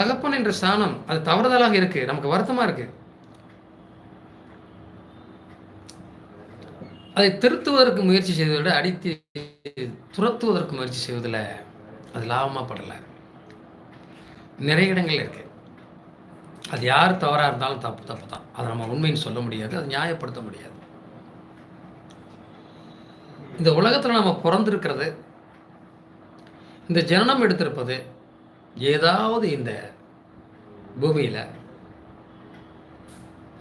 தகப்பன் என்ற ஸ்தானம் அது தவறுதலாக இருக்கு. நமக்கு வருத்தமா இருக்கு. அதை திருத்துவதற்கு முயற்சி செய்வதை விட அடித்து துரத்துவதற்கு முயற்சி செய்வதில் அது லாபமாக படலை. நிறைய இடங்கள் இருக்கு. அது யார் தவறாக இருந்தாலும் தப்பு தப்பு தான். அதை நம்ம உண்மைன்னு சொல்ல முடியாது அதை நியாயப்படுத்த முடியாது. இந்த உலகத்தில் நம்ம பிறந்திருக்கிறது இந்த ஜனனம் எடுத்திருப்பது ஏதாவது இந்த பூமியில்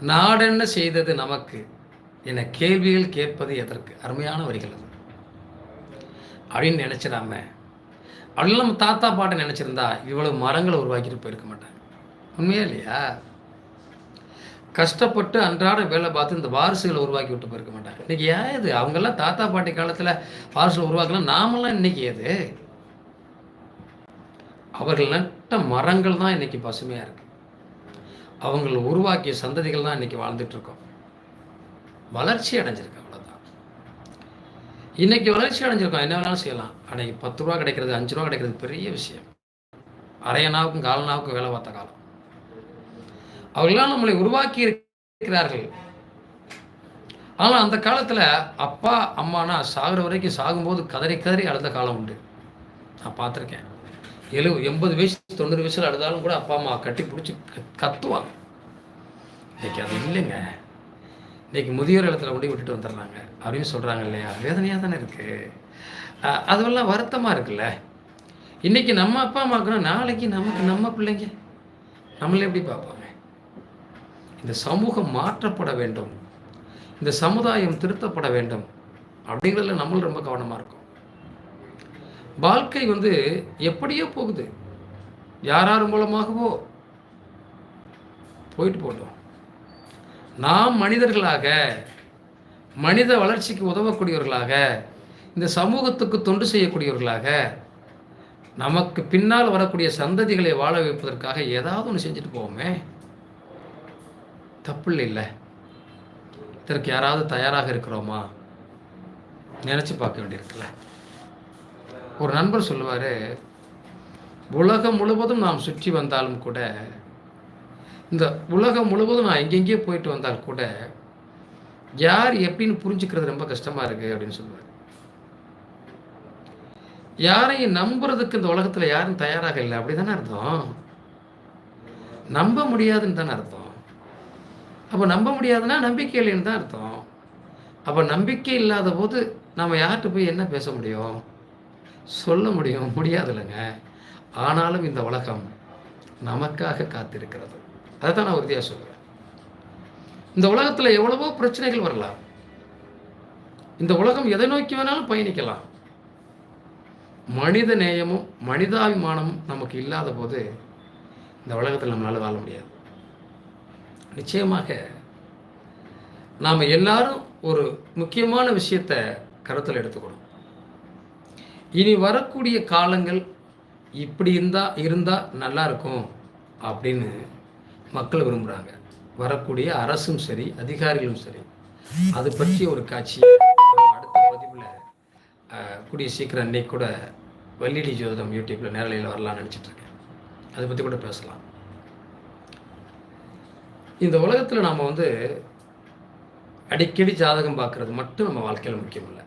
நாடென்ன செய்தது நமக்கு என கேள்விகள் கேட்பது எதற்கு? அருமையான வரிகள் அது. அப்படின்னு நினச்சிடாம அப்படிலாம் நம்ம தாத்தா பாட்டை நினச்சிருந்தா இவ்வளவு மரங்களை உருவாக்கிட்டு போயிருக்க மாட்டாங்க. உண்மையா இல்லையா? கஷ்டப்பட்டு அன்றாட வேலை பார்த்து இந்த வாரிசுகளை உருவாக்கி விட்டு போயிருக்க மாட்டாங்க. இன்னைக்கு ஏன் இது? அவங்கெல்லாம் தாத்தா பாட்டி காலத்தில் வாரிசுகளை உருவாக்கலாம் நாமெல்லாம் இன்னைக்கு ஏது அவர்கள் நட்ட மரங்கள் தான் இன்னைக்கு பசுமையாக இருக்குது அவங்கள உருவாக்கிய சந்ததிகள் தான் இன்னைக்கு வாழ்ந்துட்டு இருக்கோம். வளர்ச்சி அடைஞ்சிருக்கு அவ்வளோதான் இன்னைக்கு வளர்ச்சி அடைஞ்சிருக்கோம். என்ன வேணாலும் செய்யலாம். அன்னைக்கு பத்து ரூபா கிடைக்கிறது அஞ்சு ரூபா கிடைக்கிறது பெரிய விஷயம். அரையனாவுக்கும் காலனாவுக்கும் வேலை பார்த்த காலம். அவர்களாம் நம்மளை உருவாக்கி இருக்கிறார்கள். ஆனால் அந்த காலத்தில் அப்பா அம்மானா சாகுற வரைக்கும் சாகும்போது கதறி கதறி அழுத காலம் உண்டு. நான் பார்த்துருக்கேன். எழு எண்பது வயசு தொண்ணூறு வயசில் அழுதாலும் கூட அப்பா அம்மா கட்டி பிடிச்சி கத்துவாங்க. இன்னைக்கு அது இல்லைங்க. இன்னைக்கு முதியோர் இடத்துல கொண்டு விட்டுட்டு வந்துடுறாங்க அப்படின்னு சொல்கிறாங்க இல்லையா? வேதனையாக தானே இருக்குது அதுவெல்லாம் வருத்தமாக இருக்குல்ல? இன்னைக்கு நம்ம அப்பா அம்மாக்குறோம் நாளைக்கு நமக்கு நம்ம பிள்ளைங்க. நம்மளே எப்படி பார்ப்பாங்க? இந்த சமூகம் மாற்றப்பட வேண்டும். இந்த சமுதாயம் திருத்தப்பட வேண்டும். அப்படிங்கிறதுல நம்மளும் ரொம்ப கவனமாக இருக்கும் வாழ்க்கை வந்து எப்படியோ போகுது. யாரார் மூலமாகவோ போயிட்டு போட்டோம் நாம் மனிதர்களாக மனித வளர்ச்சிக்கு உதவக்கூடியவர்களாக இந்த சமூகத்துக்கு தொண்டு செய்யக்கூடியவர்களாக நமக்கு பின்னால் வரக்கூடிய சந்ததிகளை வாழ வைப்பதற்காக ஏதாவது ஒன்று செஞ்சுட்டு போவோமே. தப்பு இல்லை. இதற்கு யாராவது தயாராக இருக்கிறோமா? நினச்சி பார்க்க வேண்டியிருக்குல்ல. ஒரு நண்பர் சொல்லுவார் உலகம் முழுவதும் நாம் சுற்றி வந்தாலும் கூட இந்த உலகம் முழுவதும் நான் எங்கெங்கேயோ போயிட்டு வந்தால் கூட யார் எப்படின்னு புரிஞ்சுக்கிறது ரொம்ப கஷ்டமாக இருக்குது அப்படின்னு சொல்லுவார். யாரையும் நம்புறதுக்கு இந்த உலகத்தில் யாரும் தயாராக இல்லை. அப்படி தானே அர்த்தம்? நம்ப முடியாதுன்னு தானே அர்த்தம்? அப்போ நம்ப முடியாதுன்னா நம்பிக்கை இல்லைன்னு தான் அர்த்தம். அப்போ நம்பிக்கை இல்லாத போது நம்ம யார்கிட்ட போய் என்ன பேச முடியும்? சொல்ல முடியும் முடியாது இல்லைங்க ஆனாலும் இந்த உலகம் நமக்காக காத்திருக்கிறது. அதை தான் நான் உறுதியாக சொல்கிறேன் இந்த உலகத்தில் எவ்வளவோ பிரச்சனைகள் வரலாம். இந்த உலகம் எதை நோக்கி வேணாலும் பயணிக்கலாம். மனித நேயமும் மனிதாபிமானமும் நமக்கு இல்லாத போது இந்த உலகத்தில் நம்மளால் வாழ முடியாது. நிச்சயமாக நாம் எல்லாரும் ஒரு முக்கியமான விஷயத்தை கருத்தில் எடுத்துக்கணும். இனி வரக்கூடிய காலங்கள் இப்படி இருந்தால் இருந்தால் நல்லா இருக்கும் அப்படின்னு மக்கள் விரும்புகிறாங்க வரக்கூடிய அரசும் சரி அதிகாரிகளும் சரி. அது பற்றி ஒரு காட்சி அடுத்த பதிவில் கூடிய சீக்கிரம் அன்னைக்கு கூட வள்ளிடி ஜோதம் யூடியூப்பில் நேரலையில் வரலாம்னு நினச்சிட்ருக்கேன் அதை பற்றி கூட பேசலாம். இந்த உலகத்தில் நாம் வந்து அடிக்கடி ஜாதகம் பார்க்குறது மட்டும் நம்ம வாழ்க்கையில் முக்கியம் இல்லை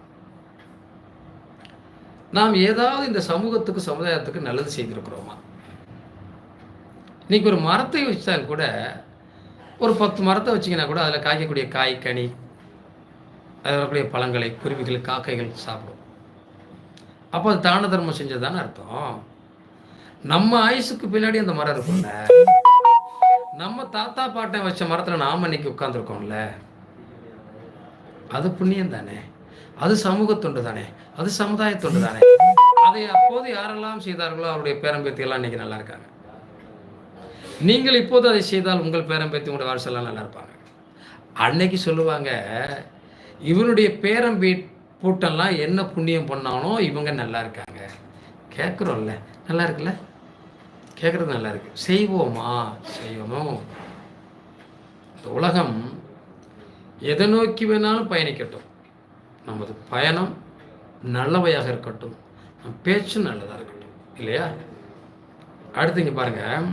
நாம் ஏதாவது இந்த சமூகத்துக்கு சமுதாயத்துக்கு நல்லது செய்திருக்கிறோமா? இன்னைக்கு ஒரு மரத்தை வச்சால் கூட ஒரு பத்து மரத்தை வச்சிங்கன்னா கூட அதில் காய்க்கக்கூடிய காய் கனி அதில் வரக்கூடிய பழங்களை குருவிகள் காக்கைகள் சாப்பிடும். அப்போ அது தான தர்மம் செஞ்சது தானே அர்த்தம்? நம்ம ஆயுசுக்கு பின்னாடி அந்த மரம் இருக்கும்ல. நம்ம தாத்தா பாட்டை வச்ச மரத்தில் நாம் இன்னைக்கு உட்காந்துருக்கோம்ல அது புண்ணியம் தானே அது சமூக தொண்டு தானே? அது சமுதாய தொண்டு தானே? அதை அப்போது யாரெல்லாம் செய்தார்களோ அவருடைய பேரம்பேத்தியெல்லாம் இன்னைக்கு நல்லா இருக்காங்க. நீங்கள் இப்போது அதை செய்தால் உங்கள் பேரம்பேத்தி உங்களுடைய வாரிசெல்லாம் நல்லா இருப்பாங்க. அன்னைக்கு சொல்லுவாங்க இவனுடைய பேரம்பே பூட்டெல்லாம் என்ன புண்ணியம் பண்ணானோ இவங்க நல்லா இருக்காங்க. கேட்குறோம்ல நல்லா இருக்குல்ல? கேட்குறது நல்லா இருக்கு. செய்வோமா? செய்யணும். இந்த உலகம் எதை நோக்கி வேணாலும் பயணிக்கட்டும். நமது பயணம் நல்லவையாக இருக்கட்டும் நம் பேச்சும் நல்லதாக இருக்கட்டும் இல்லையா? அடுத்து இங்கே பாருங்கள்